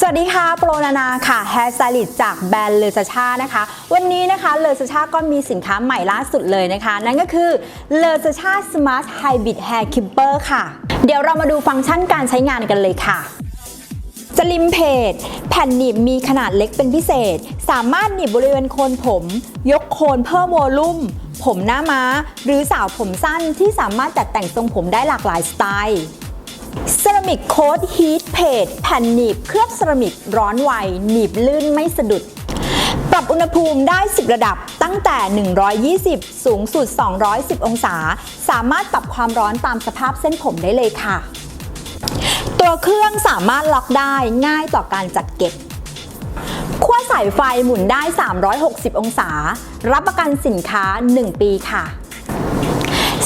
สวัสดีค่ะ โปรนานาค่ะแฮร์สไตลิสต์จากแบรนด์เลอซาชานะคะ วันนี้นะคะเลอซาชาก็มีสินค้าใหม่ล่าสุดเลยนะคะ นั่นก็คือเลอซาชาสมาร์ทไฮบริดแฮร์คิปเปอร์ค่ะ เดี๋ยวเรามาดูฟังก์ชันการใช้งานกันเลยค่ะสลิมเพจแผ่นหนีบมีขนาดเล็กเป็นพิเศษ สามารถหนีบบริเวณโคนผม ยกโคนเพิ่มโวลุ่ม ผมหน้าม้า หรือสาวผมสั้นที่สามารถจัดแต่งทรงผมได้หลากหลายสไตล์ เซรามิกโค้ดฮีทเพจแผ่นหนีบเคลือบเซรามิกร้อนไว หนีบลื่นไม่สะดุด ปรับอุณหภูมิได้ 10 ระดับตั้งแต่ 120 สูงสุด 210 องศา สามารถปรับความร้อนตามสภาพเส้นผมได้เลยค่ะ ตัวเครื่องสามารถล็อกได้ง่ายต่อการจัดเก็บขั้วสายไฟหมุนได้ 360 องศา รับประกันสินค้า 1 ปีค่ะ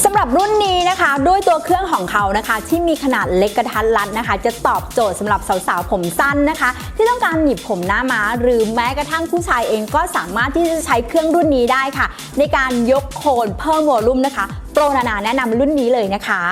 สำหรับรุ่นนี้นะคะ ด้วยตัวเครื่องของเขานะคะ ที่มีขนาดเล็กกระทัดรัดนะคะ จะตอบโจทย์สำหรับสาวๆผมสั้นนะคะ ที่ต้องการหนีบผมหน้าม้า หรือแม้กระทั่งผู้ชายเองก็สามารถที่จะใช้เครื่องรุ่นนี้ได้ค่ะ ในการยกโคนเพิ่มวอลลุ่มนะคะ โปรนานาแนะนำรุ่นนี้เลยนะคะ